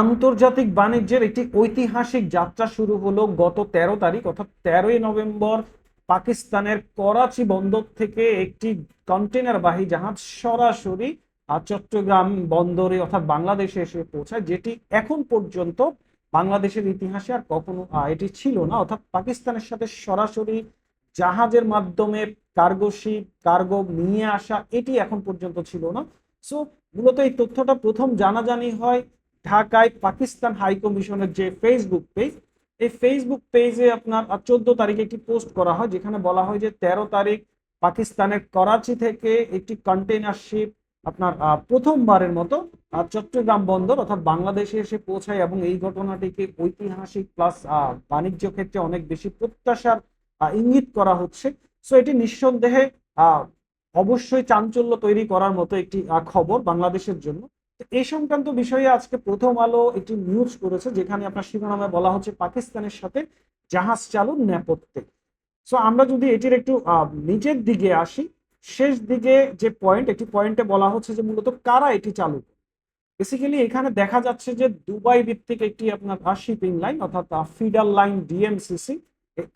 আন্তর্জাতিক বাণিজ্যের একটি ঐতিহাসিক যাত্রা শুরু হলো গত তেরো তারিখ, অর্থাৎ তেরোই নভেম্বর পাকিস্তানের করাচি বন্দর থেকে একটি কন্টেনারবাহী জাহাজ সরাসরি চট্টগ্রাম বন্দরে, অর্থাৎ বাংলাদেশে এসে পৌঁছায়, যেটি এখন পর্যন্ত বাংলাদেশের ইতিহাসে আর কখনো এটি ছিল না। অর্থাৎ পাকিস্তানের সাথে সরাসরি জাহাজের মাধ্যমে কার্গো শিপ কার্গো নিয়ে আসা, এটি এখন পর্যন্ত ছিল না। সো মূলত এই তথ্যটা প্রথম জানাজানি হয় ঢাকায় পাকিস্তান হাই কমিশনের যে ফেসবুক পেজ এই ফেসবুক পেজে আপনার চোদ্দ তারিখে একটি পোস্ট করা হয়, যেখানে বলা হয় যে তেরো তারিখ পাকিস্তানের করাচি থেকে একটি কন্টেইনার শিপ আপনার প্রথমবারের মতো চট্টগ্রাম বন্দর অর্থাৎ বাংলাদেশে এসে পৌঁছায় এবং এই ঘটনাটিকে ঐতিহাসিক প্লাস বাণিজ্য ক্ষেত্রে অনেক বেশি প্রত্যাশার ইঙ্গিত করা হচ্ছে। সো এটি নিঃসন্দেহে অবশ্যই চাঞ্চল্য তৈরি করার মতো একটি খবর বাংলাদেশের জন্য। এই সংক্রান্ত বিষয়ে আজকে প্রথম আলো একটি নিউজ করেছে, যেখানে আপনার শিরোনামে বলা হচ্ছে পাকিস্তানের সাথে জাহাজ চালু নেপথ্যে। সো আমরা যদি এটির একটু নিচের দিকে আসি, শেষ দিকে যে পয়েন্ট একটি পয়েন্টে বলা হচ্ছে যে মূলত কারা এটি চালু বেসিক্যালি এখানে দেখা যাচ্ছে যে দুবাই ভিত্তিক একটি আপনার শিপিং লাইন অর্থাৎ ফিডার লাইন ডিএমসিসি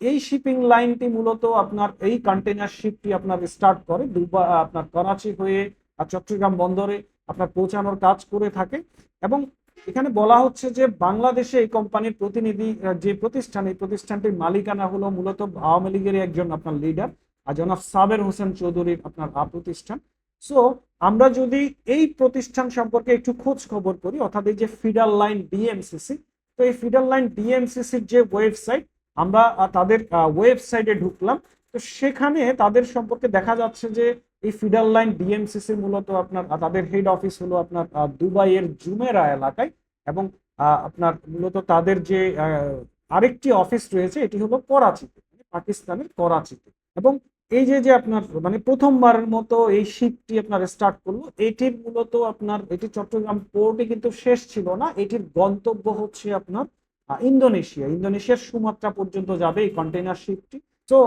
এই শিপিং লাইনটি মূলত আপনার, এই কন্টেনার শিপটি আপনার স্টার্ট করে দুবাই আপনার, করাচি হয়ে আর চট্টগ্রাম বন্দরে। আপনার পৌঁছানোর কাজ করে থাকে এবং এখানে বলা হচ্ছে যে বাংলাদেশে এই কোম্পানির প্রতিনিধি যে প্রতিষ্ঠান, এই প্রতিষ্ঠানটির মালিকানা হলো মূলত আওয়ামী লীগের একজন আপনার লিডার আর জনাব সাবের হোসেন চৌধুরীর আপনার প্রতিষ্ঠান সো আমরা যদি এই প্রতিষ্ঠান সম্পর্কে একটু খোঁজ খবর করি, অর্থাৎ এই যে ফিডার লাইন ডিএমসিসি, তো এই ফিডার লাইন ডিএমসিসির যে ওয়েবসাইট, আমরা তাদের ওয়েবসাইটে ঢুকলাম। তো সেখানে তাদের সম্পর্কে দেখা যাচ্ছে যে এই ফিডার লাইন ডিএমসিসি মূলত আপনার, তাদের হেড অফিস হলো আপনার দুবাইয়ের জুমেরা এলাকায় এবং আপনার মূলত তাদের যে আরেকটি অফিস রয়েছে এটি হলো করাচিতে মানে পাকিস্তানের করাচিতে। এবং এই যে যে আপনার মানে প্রথমবারের মতো এই শিপটি আপনার স্টার্ট করল, এটির মূলত আপনার, এটি চট্টগ্রাম পোর্টে কিন্তু শেষ ছিল না, এটির গন্তব্য হচ্ছে আপনার ইন্দোনেশিয়া। ইন্দোনেশিয়ার সুমাত্রা পর্যন্ত যাবে এই কন্টেইনার শিপটি তো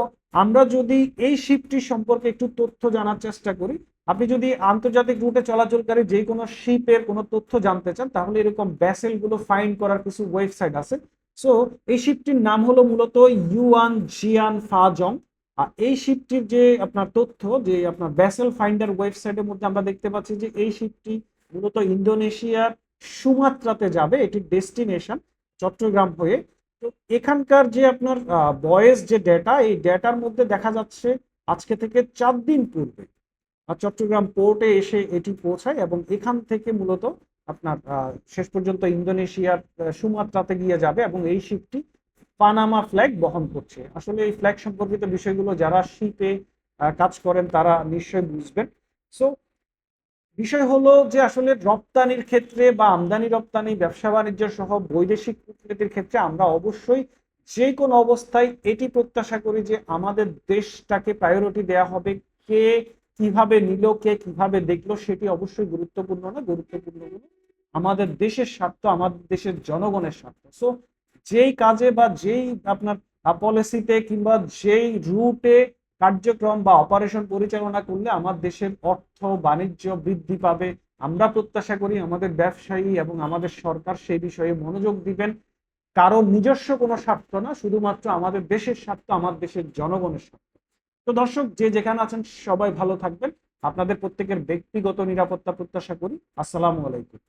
আমরা যদি এই শিপটি সম্পর্কে একটু তথ্য জানার চেষ্টা করি, আপনি যদি আন্তর্জাতিক রুটে চলাচলকারী যে কোনো শিপের কোনো তথ্য জানতে চান, তাহলে এরকম ব্যাসেলগুলো ফাইন্ড করার কিছু ওয়েবসাইট আছে। সো এই শিপটির নাম হলো মূলত ইউয়ান জিয়ান ফাজং আর এই শিপটির যে আপনার তথ্য, যে আপনার ব্যাসেল ফাইন্ডার ওয়েবসাইটের মধ্যে আমরা দেখতে পাচ্ছি যে এই শিপটি মূলত ইন্দোনেশিয়ার সুমাত্রাতে যাবে, এটির ডেস্টিনেশন চট্টগ্রাম হয়ে। তো এখানকার যে আপনার বয়েস যে ডেটা এই ডেটার মধ্যে দেখা যাচ্ছে আজকে থেকে চার দিন পূর্বে চট্টগ্রাম পোর্টে এসে এটি পৌঁছায় এবং এখান থেকে মূলত আপনার শেষ পর্যন্ত ইন্দোনেশিয়ার সুমাত্রাতে গিয়ে যাবে এবং এই শিপটি পানামা ফ্ল্যাগ বহন করছে। আসলে এই ফ্ল্যাগ সম্পর্কিত বিষয়গুলো যারা শিপে কাজ করেন তারা নিশ্চয়ই বুঝবেন। সো বিষয় হলো যে আসলে রপ্তানির ক্ষেত্রে বা আমদানি রপ্তানি, ব্যবসা বাণিজ্য সহ বৈদেশিক কূটনীতির ক্ষেত্রে আমরা অবশ্যই যে কোনো অবস্থায় এটি প্রত্যাশা করি যে আমাদের দেশটাকে প্রায়োরিটি দেয়া হবে, কে কীভাবে নিল, কে কীভাবে দেখল সেটি অবশ্যই গুরুত্বপূর্ণ না, গুরুত্বপূর্ণ হলো আমাদের দেশের স্বার্থ, আমাদের দেশের জনগণের স্বার্থ। সো যেই কাজে বা যেই আপনার পলিসিতে কিংবা যেই রুটে কার্যক্রম বা অপারেশন পরিচালনা করলে আমার দেশের অর্থ, বাণিজ্য বৃদ্ধি পাবে। আমরা প্রত্যাশা করি আমাদের ব্যবসায়ী এবং আমাদের সরকার সেই বিষয়ে মনোযোগ দিবেন। কারও নিজস্ব কোনো স্বার্থ না, শুধুমাত্র আমাদের দেশের স্বার্থ, আমার দেশের জনগণের স্বার্থ। তো দর্শক, যে যেখানে আছেন সবাই ভালো থাকবেন। আপনাদের প্রত্যেকের ব্যক্তিগত নিরাপত্তা প্রত্যাশা করি। আসসালামু আলাইকুম।